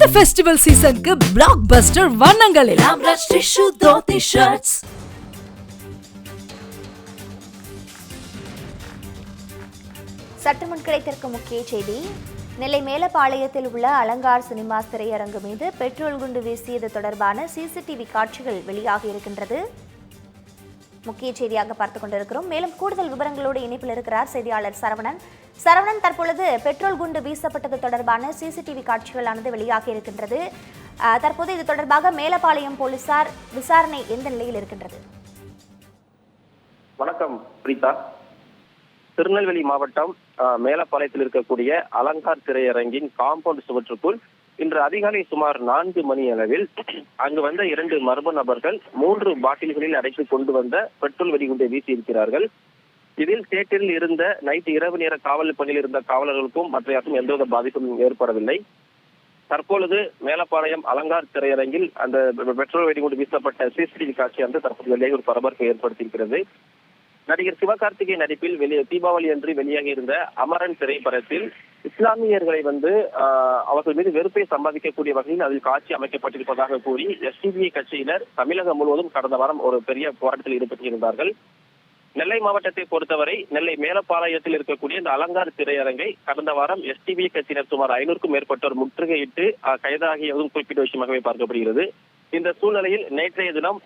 இந்த ஃபெஸ்டிவல் சீசனுக்கு பிளாக் பஸ்டர் வண்ணங்களில். ராம்ராஜ் டிஷ்யூ தோத்தி ஷர்ட்ஸ் சற்றுமுன் கிடைத்திருக்க முக்கிய செய்தி. நெல்லை மேலப்பாளையத்தில் உள்ள அலங்கார் சினிமாஸ் திரையரங்கு மீது பெட்ரோல் குண்டு வீசியது தொடர்பான சிசிடிவி காட்சிகள் வெளியாகி இருக்கின்றது. முக்கிய செய்தியாக பார்த்து கொண்டிருக்கிறோம். மேலும் கூடுதல் விவரங்களோடு இணைப்பில் இருக்கிறார் செய்தியாளர் சரவணன். சரவணன் தற்பொழுது பெட்ரோல் குண்டு வீசப்பட்டது தொடர்பான சிசிடிவி காட்சிகளானது வெளியாகி இருக்கின்றது. தற்போது இது தொடர்பாக மேலப்பாளையம் போலீசார் விசாரணை எந்த நிலையில் இருக்கின்றது? வணக்கம் பிரீதா. திருநெல்வேலி மாவட்டம் ஆஹ், மேலப்பாளையத்தில் இருக்கக்கூடிய அலங்கார் திரையரங்கின் காம்பவுண்ட் சுவற்றுக்குள் இன்று அதிகாலை சுமார் நான்கு மணி அளவில் அங்கு வந்த இரண்டு மர்ம நபர்கள் மூன்று பாட்டில்களில் அடைத்து கொண்டு வந்த பெட்ரோல் வெடிகுண்டை வீசி இருக்கிறார்கள் இதில் தியேட்டரில் இருந்த நைட்டு இரவு நேர காவல் பணியில் இருந்த காவலர்களுக்கும் மற்ற யாருக்கும் எந்தவித பாதிப்பும் ஏற்படவில்லை. தற்பொழுது மேலப்பாளையம் அலங்கார் திரையரங்கில் அந்த பெட்ரோல் வெடிகுண்டு வீசப்பட்ட சிசிடிவி காட்சியானது தற்போது வெளியே ஒரு பரபரப்பை ஏற்படுத்தியிருக்கிறது. நடிகர் சிவகார்த்திகேயன் நடிப்பில் வெளியே தீபாவளி அன்று வெளியாகி இருந்த அமரன் திரைப்படத்தில் இஸ்லாமியர்களை வந்து ஆஹ், அவர்கள் மீது வெறுப்பை சம்பாதிக்கக்கூடிய வகையில் அதில் காட்சி அமைக்கப்பட்டிருப்பதாக கூறி எஸ்டிபிஐ கட்சியினர் தமிழகம் முழுவதும் கடந்த வாரம் ஒரு பெரிய போராட்டத்தில் ஈடுபட்டிருந்தார்கள். நெல்லை மாவட்டத்தை பொறுத்தவரை நெல்லை மேலப்பாளையத்தில் இருக்கக்கூடிய இந்த அலங்கார் திரையரங்கை கடந்த வாரம் எஸ்டிபி கட்சியினர் சுமார் ஐநூறுக்கும் மேற்பட்டோர் முற்றுகையிட்டு கைதாகியதும் குறிப்பிட்ட விஷயமாகவே பார்க்கப்படுகிறது. இந்த சூழ்நிலையில் நேற்றைய தினம்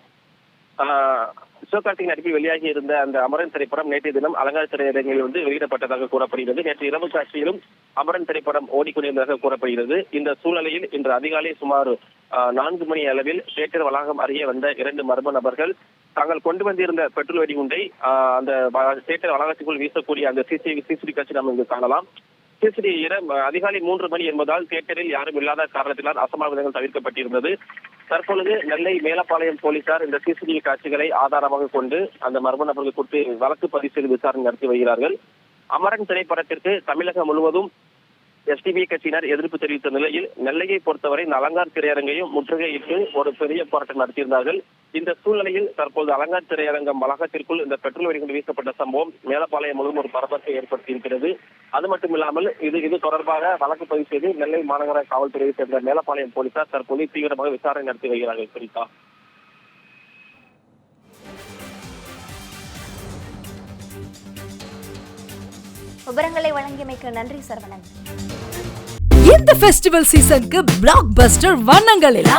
ஆஹ், சிவகார்த்திகேயன் நடிப்பில் வெளியாகி இருந்த அந்த அமரன் திரைப்படம் நேற்றைய தினம் அலங்கார் திரையரங்கில் வந்து வெளியிடப்பட்டதாக கூறப்படுகிறது. நேற்று இரவு காட்சியிலும் அமரன் திரைப்படம் ஓடிக்கொண்டிருந்ததாக கூறப்படுகிறது. இந்த சூழ்நிலையில் இன்று அதிகாலை சுமார் நான்கு மணி அளவில் தியேட்டர் வளாகம் அருகே வந்த இரண்டு மர்ம நபர்கள் தாங்கள் கொண்டு வந்திருந்த பெட்ரோல் வெடிகுண்டை அந்த வ- தியேட்டர் வளாகத்துக்குள் வீசக்கூடிய அந்த சிசிடிவி சிசிடி காட்சி நாம் இங்கு காணலாம். சிசிடி இடம் அதிகாலை மூன்று மணி என்பதால் தியேட்டரில் யாரும் இல்லாத காரணத்தினால் அசம்பாவிதங்கள் தவிர்க்கப்பட்டிருந்தது. தற்பொழுது நெல்லை மேலப்பாளையம் போலீசார் இந்த சிசிடிவி காட்சிகளை ஆதாரமாக கொண்டு அந்த மர்ம நபர்கள் குறித்து வழக்கு பதிவு செய்து விசாரணை நடத்தி வருகிறார்கள். அமரன் திரைப்படத்திற்கு தமிழகம் முழுவதும் எஸ்டிபி கட்சியினர் எதிர்ப்பு தெரிவித்த நிலையில் நெல்லையை பொறுத்தவரை இந்த அலங்கார் திரையரங்கையும் முற்றுகையிட்டு ஒரு பெரிய போராட்டம் நடத்தியிருந்தார்கள். இந்த சூழ்நிலையில் தற்போது அலங்கார் திரையரங்கம் வளாகத்திற்குள் இந்த பெட்ரோல் வெடிகுண்டு வீசப்பட்ட சம்பவம் மேலப்பாளையம் முழுவதும் ஒரு பரபரப்பை ஏற்படுத்தியிருக்கிறது. அது மட்டுமில்லாமல் இது இது தொடர்பாக வழக்கு பதிவு செய்து நெல்லை மாநகர காவல்துறையை சேர்ந்த மேலப்பாளையம் போலீசார் தற்போது தீவிரமாக விசாரணை நடத்தி வருகிறார்கள் குறித்தா விவரங்களை வழங்கியமைக்கு நன்றி சரவணன் இந்த ஃபெஸ்டிவல் சீசனுக்கு பிளாக் பஸ்டர் வண்ணங்களில்.